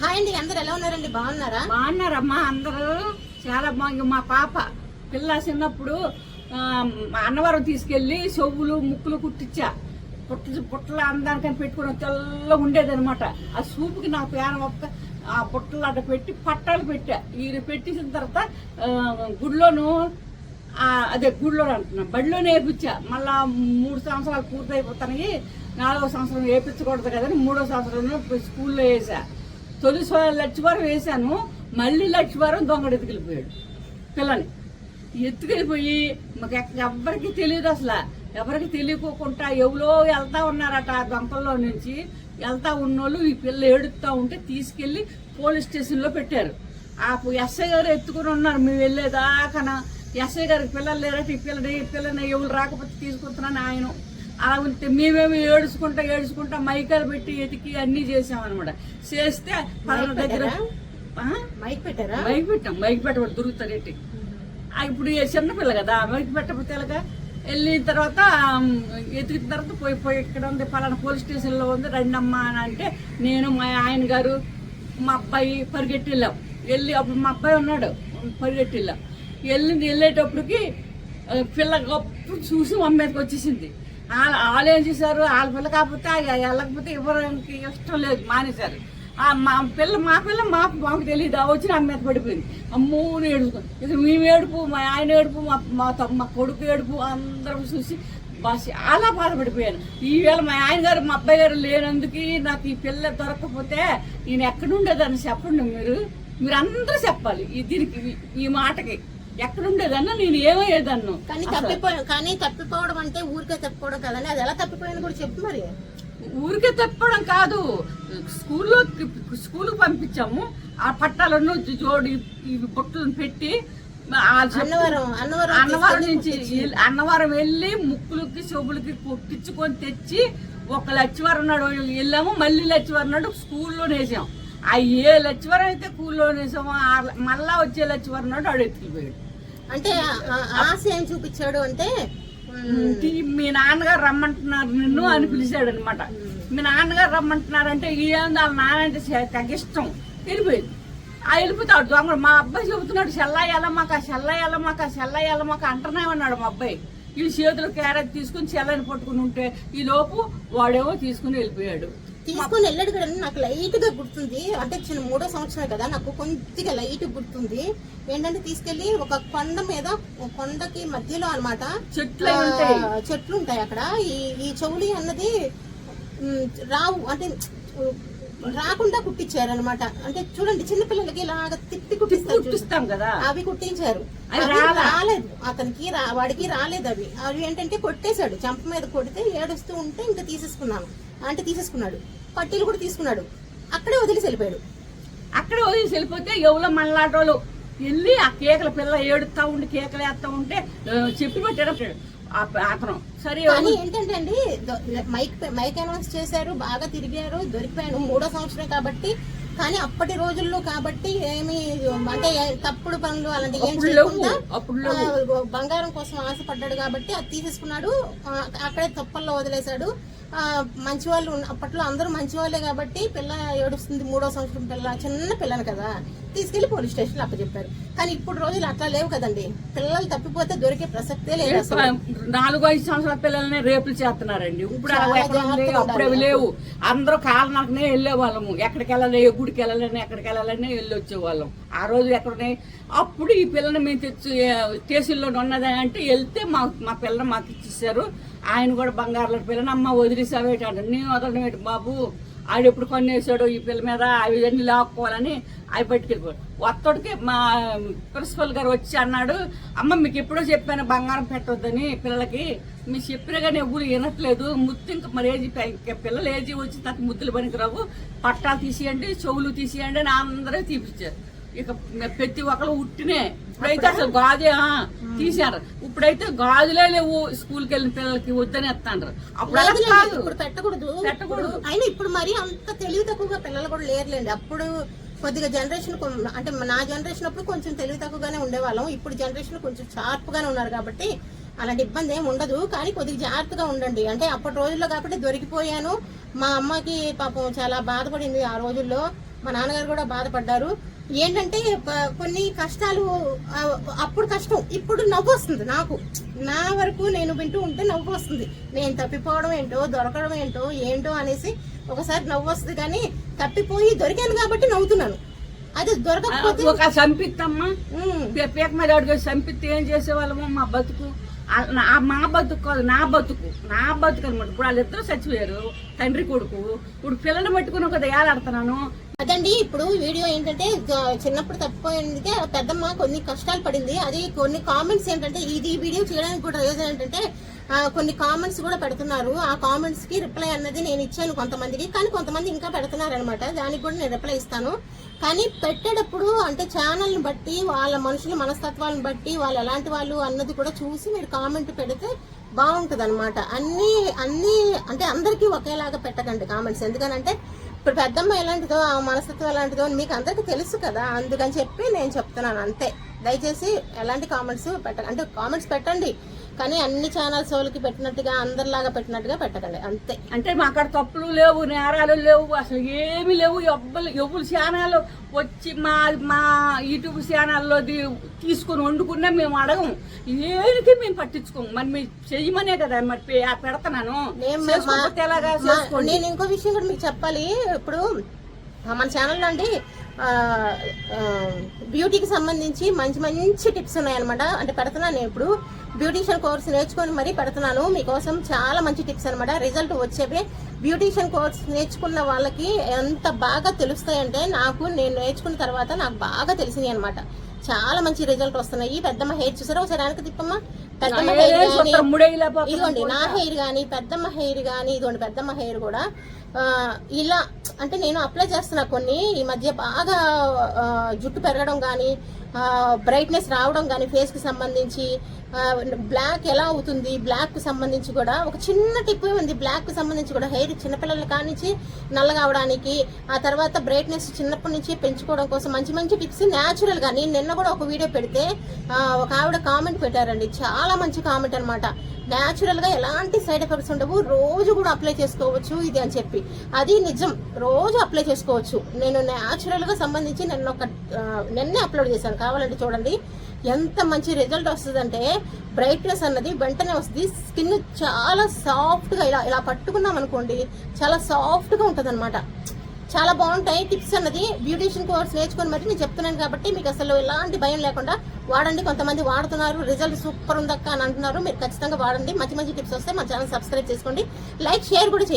Hi అండి అందరు ఎలా ఉన్నారండి? బాగున్నారా? బాగున్నారమ్మా అందరూ. చాలా బాగుంది మా పాప పిల్ల చిన్నప్పుడు మా అన్నవరం తీసుకెళ్ళి చెవులు ముక్కులు కుట్టించా. పుట్ల పుట్టలు అందానికని పెట్టుకుని తెల్లగా ఉండేదనమాట ఆ సూపుకి నా పేరం ఒక్క ఆ పుట్టలు అడ్డ పెట్టి పట్టాలు పెట్టా. ఈ పెట్టేసిన తర్వాత గుడిలోను అదే గుడిలో అంటున్నా బడిలో నేర్పించా మళ్ళా మూడు సంవత్సరాలు పూర్తయిపోతానికి నాలుగో సంవత్సరం వేపించకూడదు కదని మూడో సంవత్సరం స్కూల్లో వేసా. తొలి స- లక్షవారం వేశాను మళ్ళీ లక్షవారం దొంగడు ఎత్తుకెళ్ళిపోయాడు పిల్లని. ఎత్తుకెళ్ళిపోయి మాకు ఎక్క- ఎవ్వరికి తెలియదు అసలు. ఎవరికి తెలియకోకుండా ఎవరో వెళ్తా ఉన్నారట ఆ దొంగల్లో నుంచి. వెళ్తా ఉన్నోళ్ళు ఈ పిల్ల ఏడుస్తూ ఉంటే తీసుకెళ్ళి పోలీస్ స్టేషన్లో పెట్టారు. ఆ ఎస్ఐ గారు ఎత్తుకుని ఉన్నారు మేము వెళ్ళేదాకన ఎస్ఐ గారికి పిల్లలు లేరట ఈ పిల్లని ఈ పిల్లని ఎవరు రాకపోతే తీసుకుంటున్నాను ఆయన. అలా ఉంటే మేమేమి ఏడుచుకుంటా ఏడుచుకుంటా మైకాలు పెట్టి ఎతికి అన్ని చేసామన్నమాట చేస్తే పలానా దగ్గర? మైక్ పెట్టారా? మైక్ పెట్టాం మైక్ పెట్టబడి ఆ, ఇప్పుడు చిన్నపిల్ల కదా మైక్ ఎలాగా? వెళ్ళిన తర్వాత ఎతికిన తర్వాత పోయి పోయి ఇక్కడ ఉంది పలానా పోలీస్ స్టేషన్లో ఉంది రండమ్మా అని అంటే నేను మా ఆయన గారు మా అబ్బాయి పరిగెట్టి వెళ్ళాం వెళ్ళి అప్పుడు మా అబ్బాయి ఉన్నాడు పరిగెట్టి వెళ్ళాం వెళ్ళి వెళ్ళేటప్పటికి పిల్ల గొప్ప చూసి మా మీదకి వచ్చేసింది. వాళ్ళ వాళ్ళు ఏం చేశారు? వాళ్ళ పిల్ల కాకపోతే వెళ్ళకపోతే ఇవ్వడానికి ఇష్టం లేదు మానేశారు. మా పిల్ల మా పిల్ల మా మాకు తెలియదు వచ్చిన ఆమె మీద పడిపోయింది. అమ్మో అని ఏడుపు మేము ఏడుపు మా ఆయన ఏడుపు మా మా మా కొడుకు ఏడుపు అందరం చూసి బస్ చాలా బాధపడిపోయాను. ఈవేళ మా ఆయన గారు మా అబ్బాయి గారు లేనందుకు నాకు ఈ పిల్ల దొరకకపోతే నేను ఎక్కడుండేదని చెప్పండి మీరు? మీరు అందరూ చెప్పాలి ఈ దీనికి ఈ మాటకి. ఎక్కడ ఉండేదన్నా నేను ఏమయ్యేదన్ను. కానీ తప్పిపోయాం కానీ తప్పిపోవడం అంటే ఊరికే తప్పిపోవడం కదండి అది ఎలా తప్పిపోయింది కూడా చెప్పు మరి. ఊరికే తప్పడం కాదు. స్కూల్లో స్కూల్కి పంపించాము. ఆ పట్టాలను జోడి బుట్టలను పెట్టి అన్నవరం నుంచి అన్నవరం వెళ్ళి ముక్కులకి చెవులకి కుట్టించుకొని తెచ్చి ఒక లచ్చివారం నాడు వెళ్ళాము. మళ్ళీ లచ్చివారం నాడు స్కూల్లో వేసాం ఆ ఏ లచ్చివారం అయితే స్కూల్లో వేసామో మళ్ళా వచ్చే లచ్చివారం నాడు ఆడు ఎత్తుకుపోయాడు అంటే ఆశ ఏం చూపించాడు అంటే మీ నాన్నగారు రమ్మంటున్నారు నిన్ను అని పిలిచాడు అనమాట మీ నాన్నగారు వాళ్ళ నాన్న అంటే చే- తెగ ఇష్టం. వెళ్ళిపోయింది. ఆ వెళ్ళిపోతాడు దొంగ మా అబ్బాయి చెబుతున్నాడు సెల్లా ఎల్లమాక సెల్లా ఎల్లమాక సెల్లా ఎల్లమాక అంటనే ఉన్నాడు మా అబ్బాయి. ఈ చేతులు క్యారెట్ తీసుకుని చెల్లని పట్టుకుని ఉంటే ఈ లోపు వాడేమో తీసుకుని వెళ్ళిపోయాడు. తీసుకొని వెళ్ళాడు కదా నాకు లైట్గా గుర్తుంది. అంటే చిన్న మూడో సంవత్సరమే కదా నాకు కొద్దిగా లైట్ గుర్తుంది. ఏంటంటే తీసుకెళ్ళి ఒక కొండ మీద కొండకి మధ్యలో అన్నమాట చెట్లు చెట్లు ఉంటాయి అక్కడ. ఈ ఈ చెవులి అన్నది రావు అంటే రాకుండా కుట్టించారు అనమాట అంటే చూడండి చిన్నపిల్లలకి ఇలాగ తిప్పి. కుట్టిస్తాం కదా. అవి కుట్టించారు? రాలేదు. అతనికి వాడికి రాలేదు అవి. అవి ఏంటంటే కొట్టేశాడు. చంప మీద కొడితే ఏడుస్తూ ఉంటే ఇంకా తీసేసుకున్నాను. అంటే తీసేసుకున్నాడు. పట్టీలు కూడా తీసుకున్నాడు. అక్కడే వదిలేసి వెళ్ళిపోయాడు. అక్కడ వదిలేసి వెళ్ళిపోతే ఎవరో మనలాటోళ్ళు వెళ్ళి ఆ కేకల పిల్ల ఏడుస్తా ఉండి కేకలు వేస్తా ఉంటే చెప్పి పెట్టాడు అతను. సరే కానీ ఏంటంటే అండి మైక్ మైక్ అనౌన్స్ చేశారు బాగా తిరిగారు దొరికిపోయాను మూడో సంవత్సరం కాబట్టి. కానీ అప్పటి రోజుల్లో కాబట్టి ఏమి అంటే తప్పుడు పనులు అలాంటి ఏం చేయకుండా బంగారం కోసం ఆశపడ్డాడు కాబట్టి అది తీసేసుకున్నాడు. అక్కడే తప్పల్లో వదిలేశాడు. మంచి వాళ్ళు అప్పట్లో అందరూ మంచి వాళ్ళే కాబట్టి పిల్ల ఏడుస్తుంది మూడో సంవత్సరం పిల్ల చిన్న పిల్లని కదా. తీసుకెళ్ళి పోలీస్ స్టేషన్ అప్పచెప్పారు. కానీ ఇప్పుడు రోజులు అట్లా లేవు కదండి. పిల్లలు తప్పిపోతే దొరికే ప్రసక్తే లేదు నాలుగు ఐదు సంవత్సరాల పిల్లల్ని రేపులు చేస్తున్నారండి. ఇప్పుడు అప్పుడు లేవు. అందరూ కాలనకనే వెళ్ళే వాళ్ళము ఎక్కడికి వెళ్ళాలి ఏ గుడికి వెళ్ళాలని ఎక్కడికి వెళ్ళాలని వెళ్ళి వచ్చేవాళ్ళం ఆ రోజు ఎక్కడనే అప్పుడు ఈ పిల్లని మేము తెచ్చి స్టేషన్లో ఉన్నది అంటే వెళ్తే మా మా పిల్లని మాకు ఇచ్చేసారు. ఆయన కూడా బంగారుల పిల్లని అమ్మ వదిలేసావేటంట నేను వదలడం ఏంటి బాబు? ఆడు ఎప్పుడు కొనేసాడు ఈ పిల్ల మీద? అవి లాక్కోవాలని అవి పట్టుకెళ్ళిపోయాడు. ఒత్తడికి మా ప్రిన్సిపల్ గారు వచ్చి అన్నాడు అమ్మ మీకు ఎప్పుడో చెప్పాను బంగారం పెట్టొద్దని పిల్లలకి. మీరు చెప్పినా కానీ ఎవ్వరు వినట్లేదు. ముత్తు ఇంకా మరి ఏజీ పిల్లలు ఏజీ వచ్చి తనకు ముద్దులు పనికిరావు. పట్టాలు తీసేయండి చెవులు తీసేయండి అని అందరూ తీపిచ్చారు. ఇక ప్రతి ఒక్కరు ఉట్టినే ఇప్పుడైతే అసలు గాజే ఆ, తీశారు ఇప్పుడైతే గాజులే లేవు స్కూల్కి వెళ్ళిన పిల్లలకి వద్దని ఎత్తాండ్రు. అప్పుడు అలా లేదులేండి, కాదు. ఇప్పుడు పెట్టకూడదు. పెట్టకూడదు. అయినా ఇప్పుడు మరి అంత తెలివి తక్కువగా పిల్లలు కూడా లేరులేండి. అప్పుడు కొద్దిగా జనరేషన్ అంటే నా జనరేషన్ అప్పుడు కొంచెం తెలివి తక్కువగానే ఉండేవాళ్ళం. ఇప్పుడు జనరేషన్ కొంచెం షార్ప్ గానే ఉన్నారు కాబట్టి అలాంటి ఇబ్బంది ఏమి ఉండదు. కానీ కొద్దిగా జాగ్రత్తగా ఉండండి. అంటే అప్పటి రోజుల్లో కాబట్టి దొరికిపోయాను. మా అమ్మకి పాపం చాలా బాధపడింది ఆ రోజుల్లో. మా నాన్నగారు కూడా బాధపడ్డారు. ఏంటంటే కొన్ని కష్టాలు అప్పుడు కష్టం ఇప్పుడు నవ్వు వస్తుంది నాకు. నా వరకు నేను వింటూ ఉంటే నవ్వు వస్తుంది. నేను తప్పిపోవడం ఏంటో దొరకడం ఏంటో ఏంటో అనేసి ఒకసారి నవ్వు వస్తుంది కానీ తప్పిపోయి దొరికాను కాబట్టి నవ్వుతున్నాను. అది దొరకకపోతే ఒక సంపిత్తమ్మా పీక మీద అడుగు సంపిత్తి ఏం చేసేవాళ్ళము? మా బతుకు మా బతుకు కాదు నా బతుకు నా బతుకు అనమాట ఇప్పుడు వాళ్ళిద్దరూ చచ్చిపోయారు తండ్రి కొడుకు ఇప్పుడు పిల్లలు పట్టుకుని కదా ఏలాడుతున్నాను అదండి ఇప్పుడు వీడియో ఏంటంటే చిన్నప్పుడు తప్పిపోయింది పెద్దమ్మ కొన్ని కష్టాలు పడింది. అది కొన్ని కామెంట్స్ ఏంటంటే ఇది వీడియో చేయడానికి కూడా రీజన్ ఏంటంటే కొన్ని కామెంట్స్ కూడా పెడుతున్నారు. ఆ కామెంట్స్కి రిప్లై అన్నది నేను ఇచ్చాను కొంతమందికి కానీ కొంతమంది ఇంకా పెడుతున్నారు అనమాట దానికి కూడా నేను రిప్లై ఇస్తాను. కానీ పెట్టేటప్పుడు అంటే ఛానల్ని బట్టి వాళ్ళ మనుషుల మనస్తత్వాలను బట్టి వాళ్ళు ఎలాంటి వాళ్ళు అన్నది కూడా చూసి మీరు కామెంట్ పెడితే బాగుంటుంది అనమాట అన్నీ అన్నీ అంటే అందరికీ ఒకేలాగా పెట్టకండి కామెంట్స్. ఎందుకనంటే ఇప్పుడు పెద్దమ్మ ఎలాంటిదో ఆ మనస్తత్వం ఎలాంటిదో అని మీకు అందరికీ తెలుసు కదా. అందుకని చెప్పి నేను చెప్తున్నాను అంతే. దయచేసి ఎలాంటి కామెంట్స్ పెట్ట అంటే కామెంట్స్ పెట్టండి. కానీ అన్ని ఛానల్స్ వాళ్ళకి పెట్టినట్టుగా అందరిలాగా పెట్టినట్టుగా పెట్టకండి. అంతే. అంటే మా అక్కడ తప్పులు లేవు నేరాలు లేవు అసలు ఏమీ లేవు. ఎవ్వరు ఎవరు ఛానల్ వచ్చి మా మా యూట్యూబ్ ఛానల్లో తీసుకొని వండుకున్నా మేము అడగం ఏనికి మేము పట్టించుకోము. మరి మీరు చెయ్యమనే కదా మరి పెడతాను నేను ఇంకో విషయం కూడా మీకు చెప్పాలి. ఇప్పుడు మన ఛానల్లో అండి బ్యూటీకి సంబంధించి మంచి మంచి టిప్స్ ఉన్నాయన్నమాట. అంటే పెడుతున్నాను నేను ఇప్పుడు. బ్యూటీషియన్ కోర్స్ నేర్చుకొని మరీ పెడుతున్నాను. మీకోసం చాలా మంచి టిప్స్ అన్నమాట. రిజల్ట్ వచ్చేవి. బ్యూటీషియన్ కోర్స్ నేర్చుకున్న వాళ్ళకి ఎంత బాగా తెలుస్తాయంటే నాకు నేను నేర్చుకున్న తర్వాత నాకు బాగా తెలిసినాయి అనమాట చాలా మంచి రిజల్ట్ వస్తున్నాయి. పెద్దమ్మ హెయిర్ చూసారా? ఒకసారి వెనక్కి తిప్పమ్మా. పెద్దమ్మ హెయిర్ ముడేయలేకపోతున్నాం. ఇదిగోండి నా హెయిర్ కానీ పెద్దమ్మ హెయిర్ కానీ ఇదిగోండి పెద్దమ్మ హెయిర్ కూడా ఇలా అంటే నేను అప్లై చేస్తున్నా కొన్ని. ఈ మధ్య బాగా జుట్టు పెరగడం కానీ బ్రైట్నెస్ రావడం కానీ ఫేస్కి సంబంధించి బ్లాక్ ఎలా అవుతుంది బ్లాక్కు సంబంధించి కూడా ఒక చిన్న టిప్ ఉంది. బ్లాక్కు సంబంధించి కూడా హెయిర్ చిన్నపిల్లల కానించి నల్లగా అవడానికి ఆ తర్వాత బ్రైట్నెస్ చిన్నప్పటి నుంచి పెంచుకోవడం కోసం మంచి మంచి టిప్స్ న్యాచురల్గా నేను నిన్న కూడా ఒక వీడియో పెడితే ఒక ఆవిడ కామెంట్ పెట్టారండి. చాలా మంచి కామెంట్ అనమాట న్యాచురల్గా ఎలాంటి సైడ్ ఎఫెక్ట్స్ ఉండవు. రోజు కూడా అప్లై చేసుకోవచ్చు ఇది అని చెప్పి. అది నిజం. రోజు అప్లై చేసుకోవచ్చు. నేను న్యాచురల్గా సంబంధించి నన్ను ఒక నిన్నే అప్లోడ్ చేశాను. కావాలంటే చూడండి. ఎంత మంచి రిజల్ట్ వస్తుందంటే బ్రైట్నెస్ అన్నది వెంటనే వస్తుంది. స్కిన్ చాలా సాఫ్ట్గా ఇలా ఇలా పట్టుకున్నాం అనుకోండి చాలా సాఫ్ట్గా ఉంటుంది అనమాట చాలా బాగుంటాయి. టిప్స్ అన్నది బ్యూటీషియన్ కోర్స్ నేర్చుకొని మరి నేను చెప్తున్నాను కాబట్టి మీకు అసలు ఎలాంటి భయం లేకుండా వాడండి. కొంతమంది వాడుతున్నారు. రిజల్ట్ సూపర్ ఉందక్క అని అంటున్నారు. మీరు ఖచ్చితంగా వాడండి. మంచి మంచి టిప్స్ వస్తే మా ఛానల్ సబ్స్క్రైబ్ చేసుకోండి. లైక్ షేర్ కూడా చేయండి.